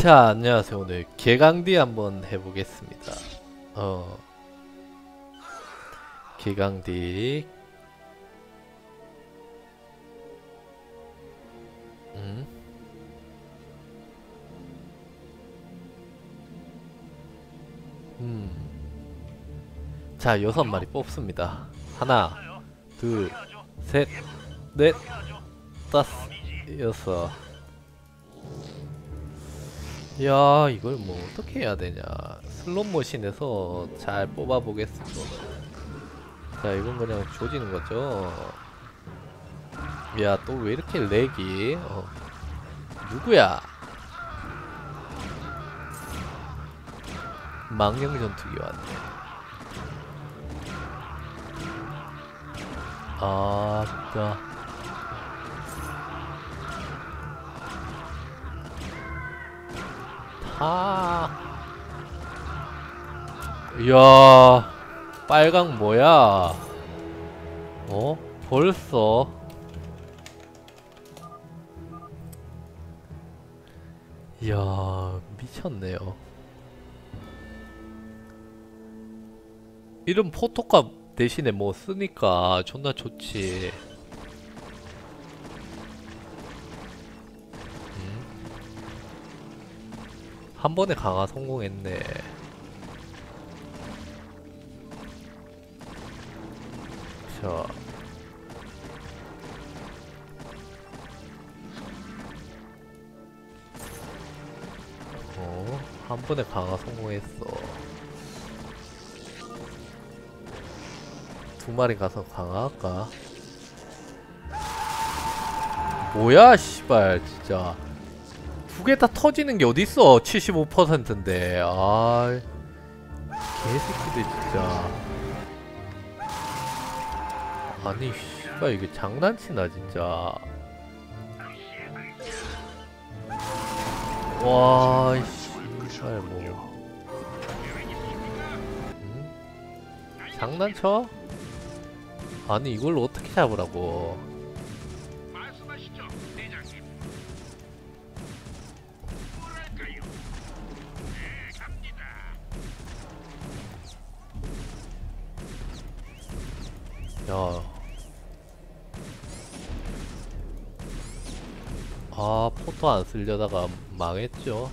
자, 안녕하세요. 오늘 개강디 한번 해보겠습니다. 어, 개강디. 음. 음. 자, 여섯 마리 뽑습니다. 하나, 둘, 셋, 넷, 다섯, 여섯. 야 이걸 뭐 어떻게 해야 되냐. 슬롯 머신에서 잘 뽑아 보겠습니다. 자 이건 그냥 조지는 거죠. 야 또 왜 이렇게 렉이? 어. 누구야? 망령 전투기 왔네. 아따 아. 이야. 빨강 뭐야? 어? 벌써? 이야, 미쳤네요. 이런 포토값 대신에 뭐 쓰니까 존나 좋지. 한 번에 강화 성공했네. 자. 어, 한 번에 강화 성공했어. 두 마리 가서 강화할까? 뭐야, 씨발, 진짜. 두 개 다 터지는 게 어딨어? 75%인데. 아 개새끼들 진짜. 아니 씨발 이게 장난치나 진짜. 와 씨발 뭐. 응? 장난쳐? 아니 이걸로 어떻게 잡으라고 야. 아, 포토 안 쓰려다가 망했죠.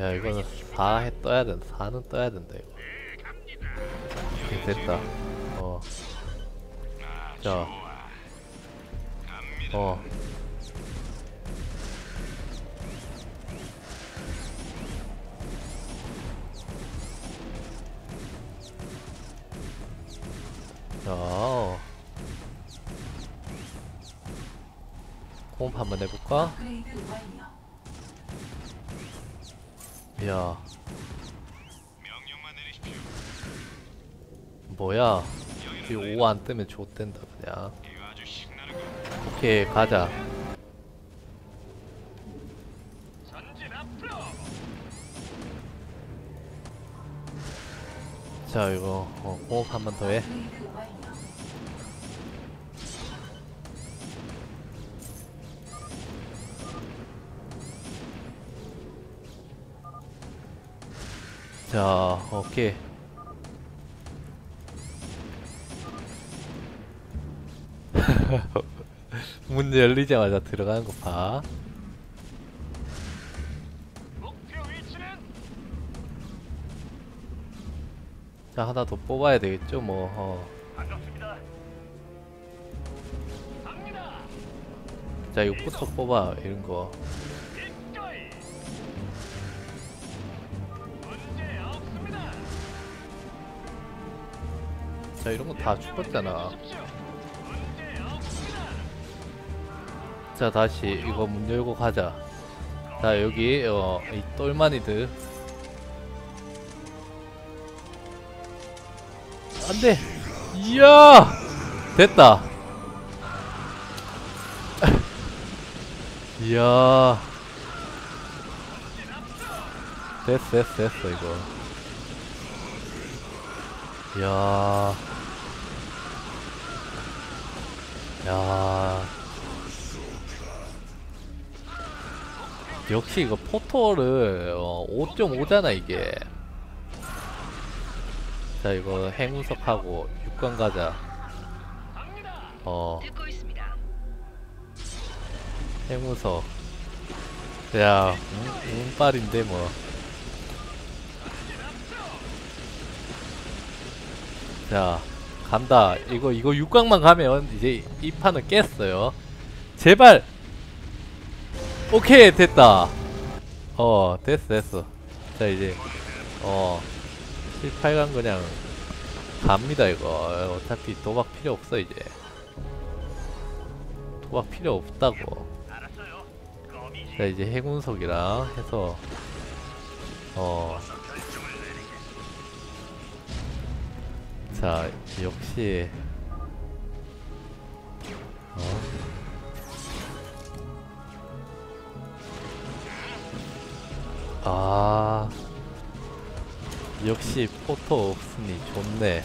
야, 이거는 4해 떠야 된다. 4는 떠야 된다, 이거. 오케이, 됐다. 어. 자. 어. 한번 해볼까? 야, 뭐야? 이 5 안 뜨면 좋댄다 그냥. 오케이 가자. 자 이거 어, 호흡 한번 더 해. 자, 오케이. 문 열리자마자 들어가는 거 봐. 자, 하나 더 뽑아야 되겠죠, 뭐. 어. 자, 이거부터 뽑아, 이런 거. 자, 이런 거 다 죽었잖아. 자, 다시 이거 문 열고 가자. 자, 여기, 어, 이 똘마니들. 안 돼! 이야! 됐다! 이야. 됐어, 됐어, 됐어, 이거. 이야. 야. 역시 이거 포토를 어, 5.5잖아 이게. 자 이거 행운석하고 6관 가자. 어. 행운석. 야 운, 운빨인데 뭐. 자, 간다. 이거, 이거 6강만 가면 이제 이 판은 깼어요. 제발! 오케이, 됐다. 어, 됐어, 됐어. 자, 이제, 어, 7, 8강 그냥 갑니다, 이거. 어차피 도박 필요 없어, 이제. 도박 필요 없다고. 자, 이제 해군석이랑 해서, 어, 자, 역시. 어? 아. 역시 포토 없으니 좋네.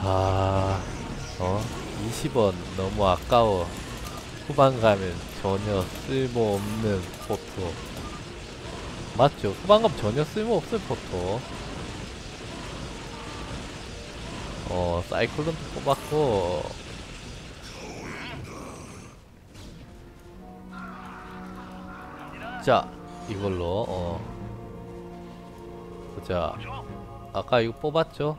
아 어? 20원 너무 아까워. 후반 가면 전혀 쓸모없는 포토 맞죠. 후반감 전혀 쓸모없을 포토. 어, 사이클론도 뽑았고. 자, 이걸로, 어. 보자. 아까 이거 뽑았죠?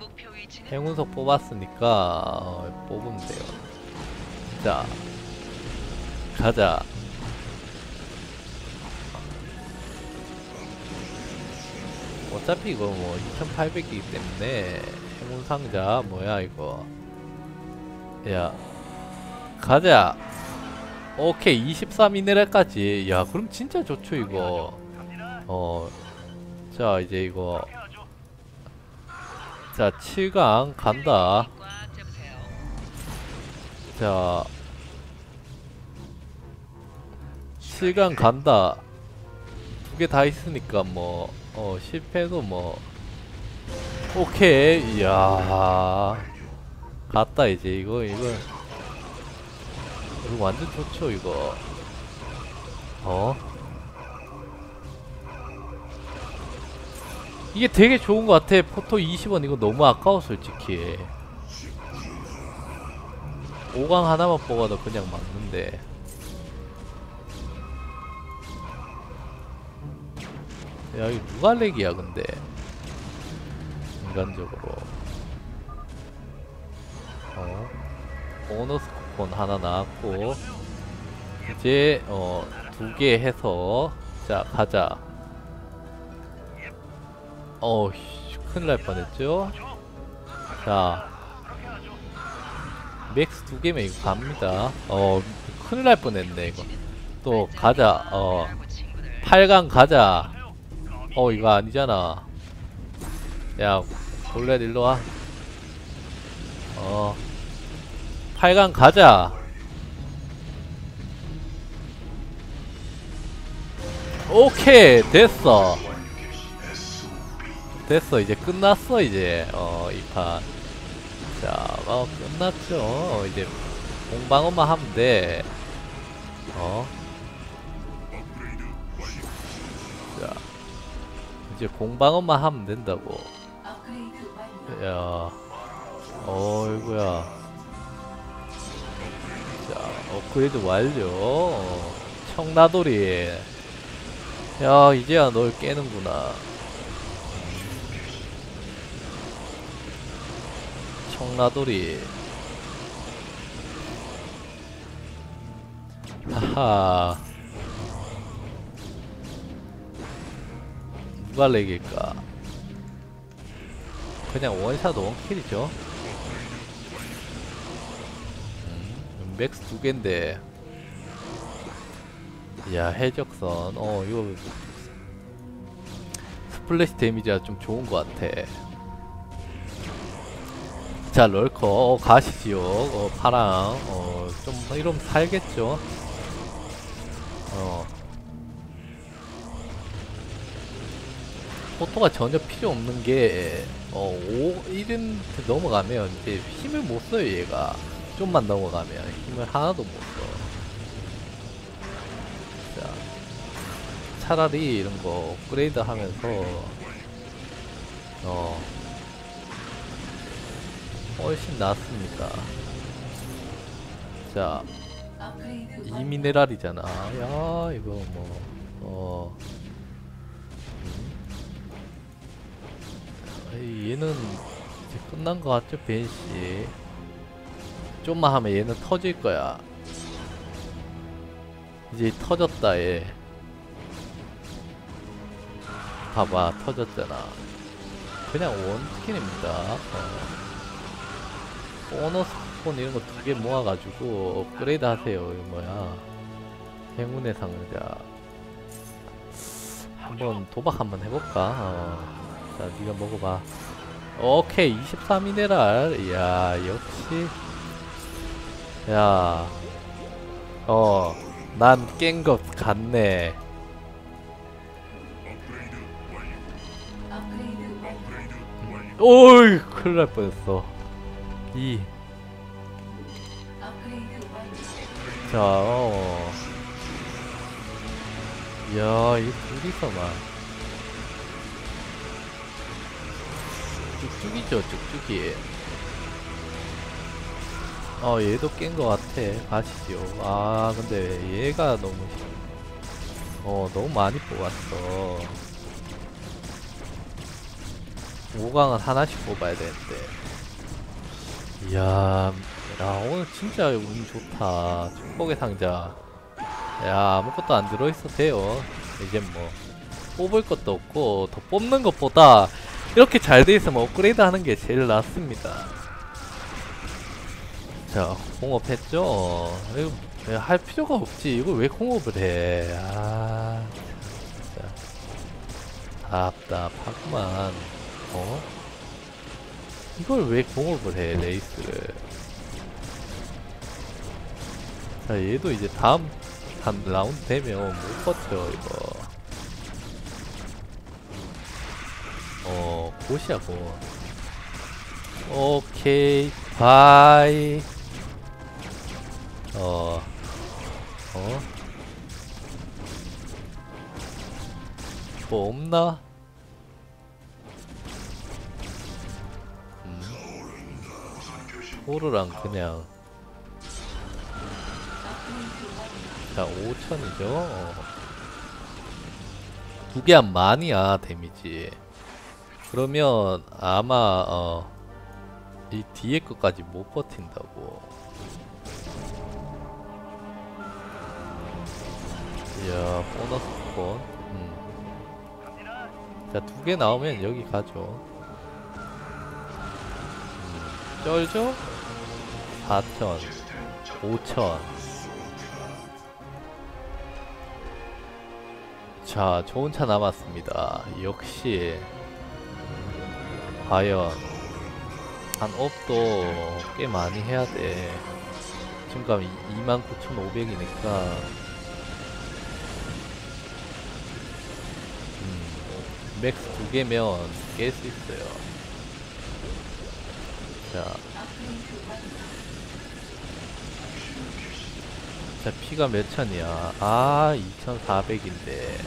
행운석 뽑았으니까, 어, 뽑으면 돼요. 자, 가자. 어차피 이거 뭐 2800이기 때문에 행운 상자 뭐야 이거? 야 가자. 오케이 24 미네랄까지. 야 그럼 진짜 좋죠 이거. 어 자 이제 이거. 자 7강 간다. 자 7강 간다. 두 개 다 있으니까 뭐 어 실패도 뭐. 오케이. 이야. 갔다 이제. 이거 이거. 이거 완전 좋죠 이거. 어? 이게 되게 좋은 것 같아. 포토 20원 이거 너무 아까워 솔직히. 5강 하나만 뽑아도 그냥 맞는데 야 이거 누가 렉이야 근데? 인간적으로. 어? 보너스 쿠폰 하나 나왔고 이제 어 두 개 해서 자 가자. 어우 씨, 큰일 날 뻔했죠? 자. 맥스 두 개면 이거 갑니다. 어 큰일 날 뻔했네 이거. 또 가자. 어 하고 친구들 8강 가자. 어, 이거 아니잖아. 야, 볼렛 일로 와. 어. 8강 가자. 오케이, 됐어. 됐어, 이제 끝났어, 이제. 어, 이 판. 자, 어, 끝났죠. 어, 이제 공방어만 하면 돼. 어. 이제 공방어만 하면 된다고. 야, 어이구야. 자, 업그레이드 완료. 어, 청나돌이. 야, 이제야 널 깨는구나. 청나돌이. 하하. 누가 렉일까? 그냥 원샷 원킬이죠. 음, 맥스 두 개인데. 야 해적선. 어 이거 스플래시 데미지가 좀 좋은 것 같아. 자 럴커 어, 가시지요. 어, 파랑. 어 좀 이러면 살겠죠. 어. 포토가 전혀 필요 없는 게, 어, 5, 1인 넘어가면 이제 힘을 못 써요, 얘가. 좀만 넘어가면 힘을 하나도 못 써. 자, 차라리 이런 거 업그레이드 하면서, 어, 훨씬 낫습니다. 자, 이 미네랄이잖아. 야, 이거 뭐, 어. 얘는 이제 끝난 것 같죠, 벤씨. 좀만 하면 얘는 터질 거야. 이제 터졌다, 얘. 봐봐, 터졌잖아. 그냥 원스킨입니다. 어. 보너스 폰 이런 거 두 개 모아가지고 업그레이드 하세요. 이거 뭐야. 행운의 상자. 한번 도박 한번 해볼까? 어. 자, 네가 먹어봐. 오케이, 24미네랄. 이야, 역시. 야, 어, 난 깬 것 같네. 오이, 큰일 날 뻔했어. 이. 자, 어. 야, 이 둘이서만. 쭉쭉이죠, 쭉쭉이. 어, 얘도 깬것 같아. 가시죠. 아, 근데 얘가 너무, 어, 너무 많이 뽑았어. 5강은 하나씩 뽑아야 되는데. 이야, 야, 오늘 진짜 운 좋다. 축복의 상자. 야, 아무것도 안 들어있어도 돼요. 이제 뭐, 뽑을 것도 없고, 더 뽑는 것보다, 이렇게 잘 돼 있으면 업그레이드 하는 게 제일 낫습니다. 자, 공업 했죠? 이거 야, 할 필요가 없지. 이걸 왜 공업을 해? 아, 진짜. 답답하구만. 어? 이걸 왜 공업을 해, 레이스를. 자, 얘도 이제 다음 한 라운드 되면 못 버텨, 이거. 어, 곧이야, 곧. 오케이, 바이. 어, 어? 뭐 없나? 음. 토르랑 그냥 자 5천이죠 어. 두개 한 만이야 데미지 그러면 아마 어, 이 뒤에 것까지 못 버틴다고. 이야 보너스 폰. 음. 자두 개 나오면 여기 가죠. 음, 쩔죠? 4천 5천. 자 좋은 차 남았습니다. 역시 과연 한 업도 꽤 많이 해야 돼 지금까지 29,500이니까 음, 맥스 두 개면 깰 수 있어요 자 자, 피가 몇 천이야? 아, 2,400인데.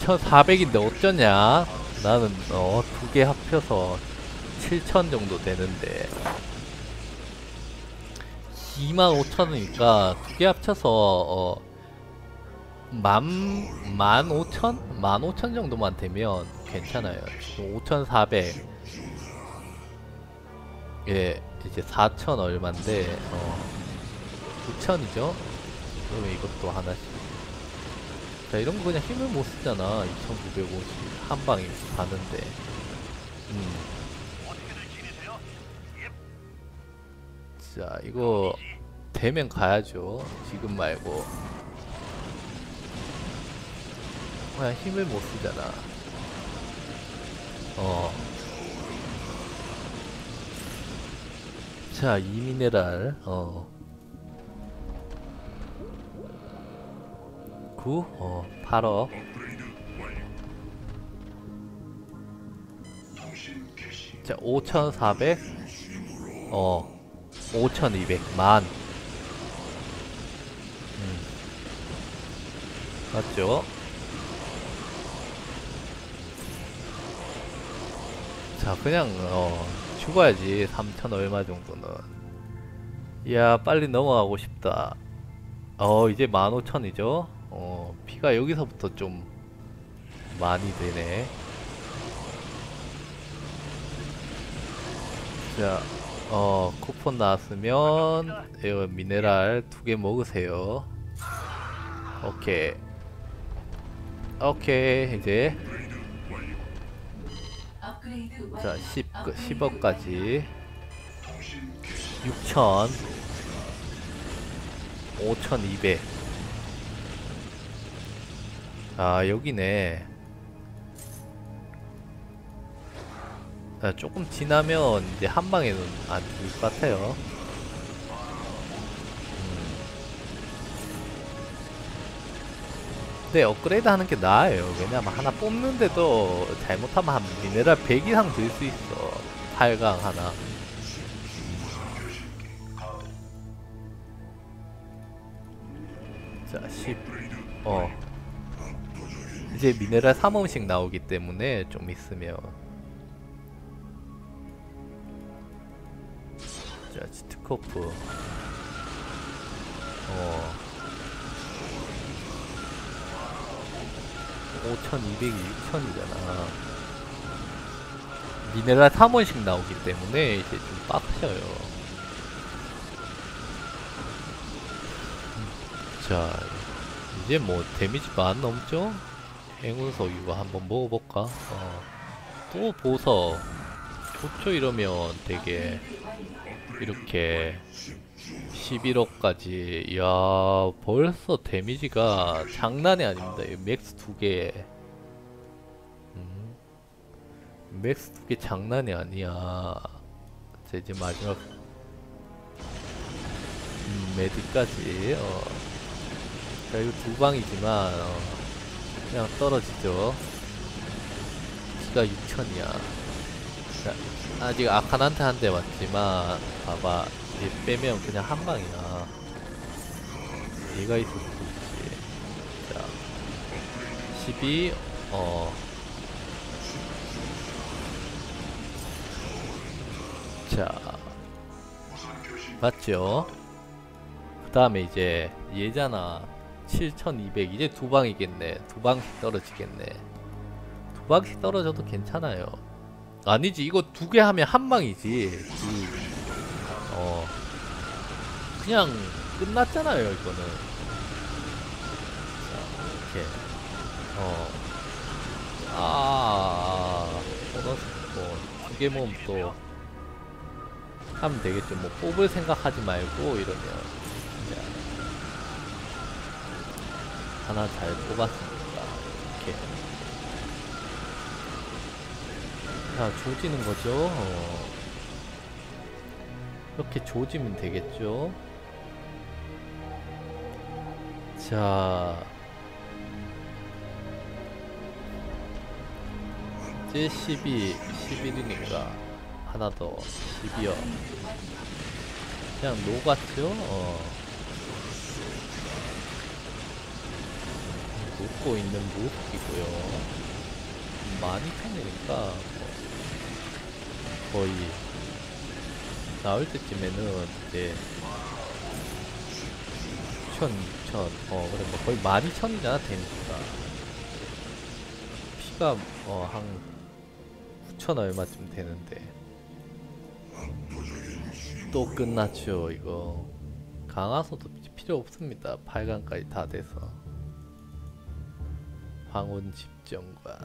2,400인데 어쩌냐? 나는, 어, 두 개 합쳐서 7,000 정도 되는데. 25,000원이니까 두 개 합쳐서, 어, 만, 만 5천? 만 5천 정도만 되면 괜찮아요. 지금 5,400. 예, 이제 4천 얼만데, 어. 9천이죠? 그러면 이것도 하나씩. 자, 이런 거 그냥 힘을 못 쓰잖아. 2950. 한 방에 가는데. 음. 자, 이거 되면 가야죠. 지금 말고. 그냥 힘을 못 쓰잖아. 어. 자, 이 미네랄. 어. 9, 어, 8억. 자 5400. 어 5200. 만. 음. 맞죠? 자 그냥 어 죽어야지 3천 얼마 정도는 이야 빨리 넘어가고 싶다 어 이제 15,000이죠 어 피가 여기서부터 좀 많이 되네 자 어 쿠폰 나왔으면 이거 미네랄 두 개 먹으세요. 오케이. 오케이 이제. 자 10, 10억까지. 6천. 5200 아 여기네 조금 지나면 이제 한 방에는 안 죽을 것 같아요 음. 근데 업그레이드 하는 게 나아요 왜냐면 하나 뽑는데도 잘못하면 한 미네랄 100 이상 들 수 있어 8강 하나 자, 10. 어. 이제 미네랄 3원씩 나오기 때문에 좀 있으면. 자, 지트코프. 어. 5200이 6000이잖아. 미네랄 3원씩 나오기 때문에 이제 좀 빡쳐요. 자 이제 뭐 데미지 만 넘죠? 행운석 이거 한번 먹어볼까? 어. 또 보석 좋죠 이러면 되게 이렇게 11억까지. 이야 벌써 데미지가 장난이 아닙니다. 이 맥스 두개. 음. 맥스 두 개 장난이 아니야. 자 이제 마지막. 음, 메디까지 어. 자 이거 두 방이지만 어, 그냥 떨어지죠. 키가 6천이야. 자, 아직 아칸한테 한 대 맞지만 봐봐. 얘 빼면 그냥 한 방이야. 얘가 있을 수도 있지. 자 12, 어. 자, 맞죠? 그 다음에 이제 얘잖아. 7200 이제 두 방이겠네. 두 방씩 떨어지겠네. 두 방씩 떨어져도 괜찮아요. 아니지. 이거 두 개 하면 한 방이지. 그, 어 그냥 끝났잖아요 이거는 자 이렇게 어아 보너스 두개 모으면 또 하면 되겠죠 뭐 뽑을 생각하지 말고 이러면 그냥 하나 잘 뽑았습니다. 이렇게. 자, 조지는 거죠. 어. 이렇게 조지면 되겠죠. 자. 이제 12, 11이니까 하나 더 12요. 그냥 녹았죠? 어. 웃고 있는 무기고요. 많이 편이니까 뭐 거의 나올 때쯤에는 이제 6천, 6천, 어 그래 뭐 거의 12,000이잖아 데미지가. 피가 어한 9천 얼마쯤 되는데. 또 끝났죠 이거. 강화소도 필요 없습니다. 8강까지 다 돼서. 황혼 집정관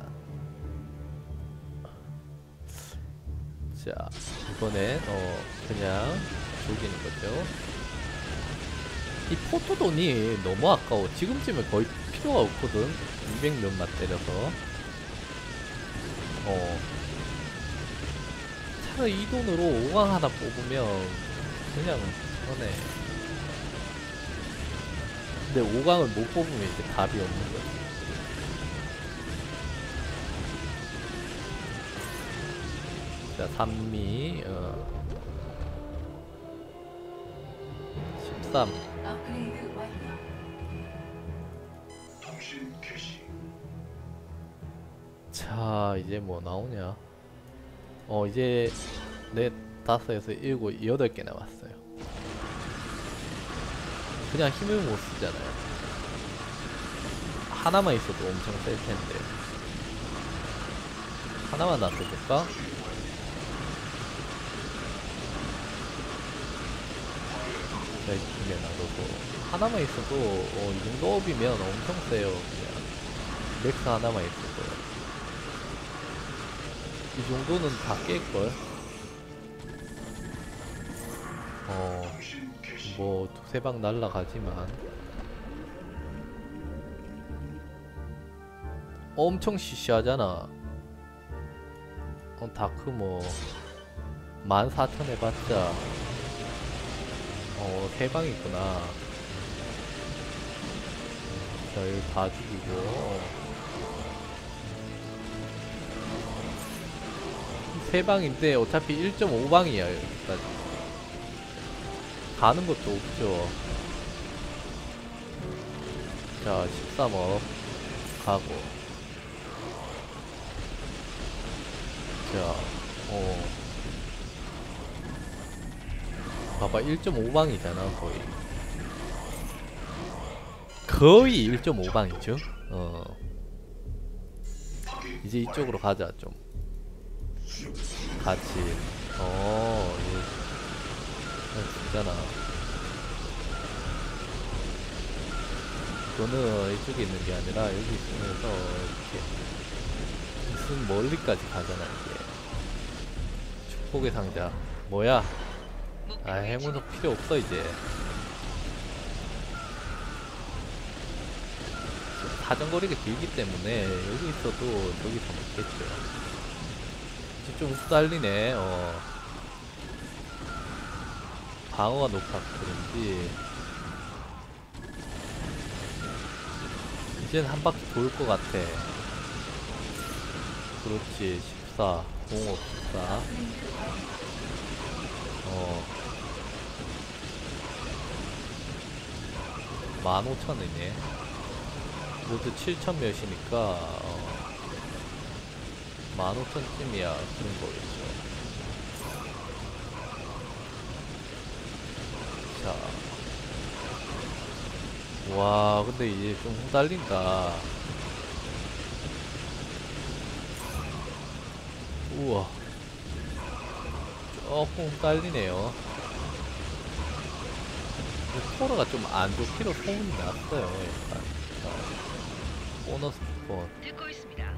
자 이번엔 어 그냥 죽이는 거죠. 이 포토돈이 너무 아까워. 지금쯤에 거의 필요가 없거든. 200 몇만 때려서. 어. 차라리 이 돈으로 5강 하나 뽑으면 그냥 편해 근데 5강을 못 뽑으면 이제 답이 없는 자 자, 산미, 어. 13. 업그레이드 완료. 자, 이제 뭐 나오냐? 어, 이제 넷, 다섯에서 일곱, 여덟 개 남았어요. 그냥 힘을 못 쓰잖아요. 하나만 있어도 엄청 셀 텐데. 하나만 놔둬볼까? 자, 이쯤에 놔두고. 하나만 있어도, 어, 이 정도 업이면 엄청 세요. 그냥. 맥스 하나만 있어도. 이 정도는 다 깰걸? 어, 뭐, 두세 방 날라가지만. 엄청 시시하잖아. 어, 다크 뭐, 14,000 해봤자, 어, 세 방이구나. 자, 여기 다 죽이고. 세 방인데 어차피 1.5방이야 여기까지 가는 것도 없죠 자 13억 가고 자 어. 봐봐 1.5방이잖아 거의. 거의 1.5방이죠? 어. 이제 이쪽으로 가자 좀. 같이. 어 이거 진짜나 이거는 이쪽에 있는 게 아니라 여기 있으면서 이렇게 무슨 멀리까지 가잖아 이게. 축복의 상자. 뭐야 아 행운석 필요 없어 이제. 사정거리가 길기 때문에 여기 있어도 저기서 먹겠죠. 이제 좀 흡달리네 어. 방어가 높아서 그런지. 이젠 한 바퀴 돌 것 같아. 그렇지 14 공업 14 어 15,000원이네 모두 7,000 몇이니까 어 15,000쯤이야 그런 거겠죠 자. 와, 근데 이제 좀 후달린다. 우와. 조금 후달리네요. 코러가 좀 안 좋기로 소문이 났어요, 약간. 자, 보너스 있습니다.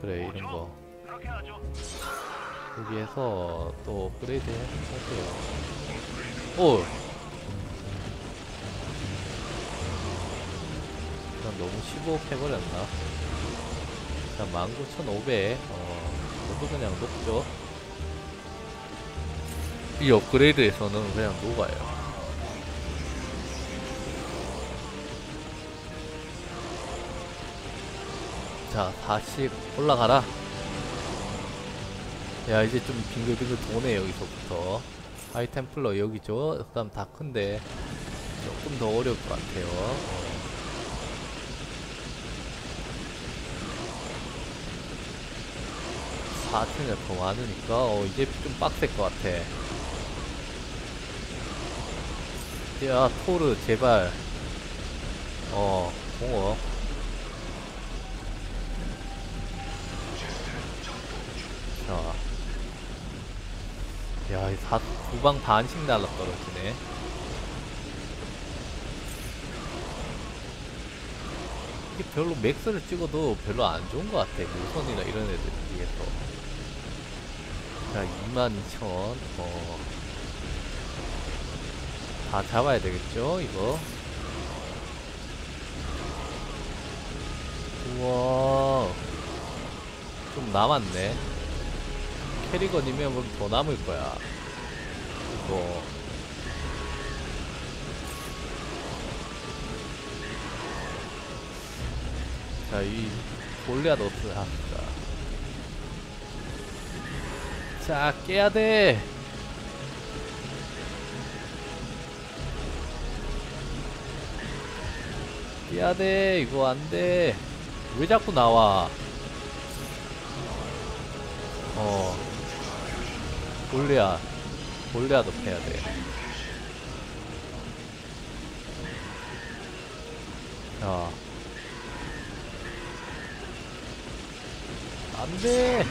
그래, 이런 거. 여기에서 또 업그레이드 해볼게요. 오! 난 너무 15 해버렸나? 자, 19,500. 어, 저도 그냥 녹죠. 이 업그레이드에서는 그냥 녹아요. 자, 40 올라가라. 야, 이제 좀 빙글빙글 도네, 여기서부터. 하이템플러 여기죠. 그 다음 다 큰데, 조금 더 어려울 것 같아요. 어. 사천이 더 많으니까 어 이제 좀 빡셀 것 같아 야 토르 제발 어자 야, 이 사, 두방 반씩 날라 떨어지네. 이게 별로 맥스를 찍어도 별로 안 좋은 것 같아. 무선이나 이런 애들 비해서. 자, 22,000. 어. 다 잡아야 되겠죠, 이거? 우와. 좀 남았네. 캐리건이면 그럼 더 남을 거야. 이거. 자, 이 골리앗 어스 합시다. 자 깨야 돼. 깨야 돼. 이거 안 돼. 왜 자꾸 나와? 어. 골리앗. 골리앗도 패야 돼. 자. 안 돼.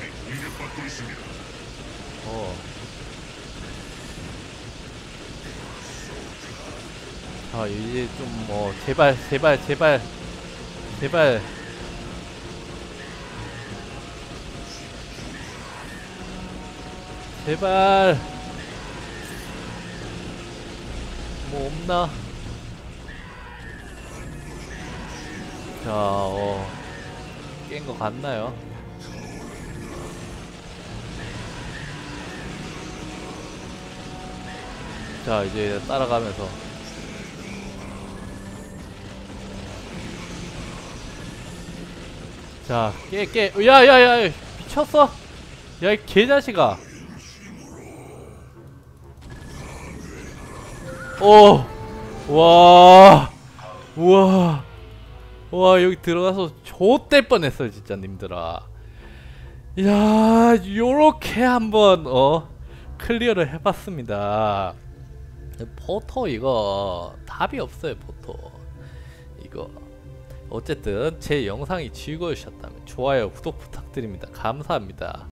어. 아 이제 좀 뭐 제발 제발 제발 제발 제발 뭐 없나? 자, 어, 깬 거 같나요? 자, 이제 따라가면서 자, 깨, 깨. 야, 야, 야, 미쳤어? 야, 이 개자식아. 오, 와, 우와, 와, 여기 들어가서 좆될 뻔했어, 진짜, 님들아. 야, 요렇게 한번, 어, 클리어를 해봤습니다. 포토 이거 답이 없어요, 포토. 이거. 어쨌든 제 영상이 즐거우셨다면 좋아요, 구독 부탁드립니다. 감사합니다.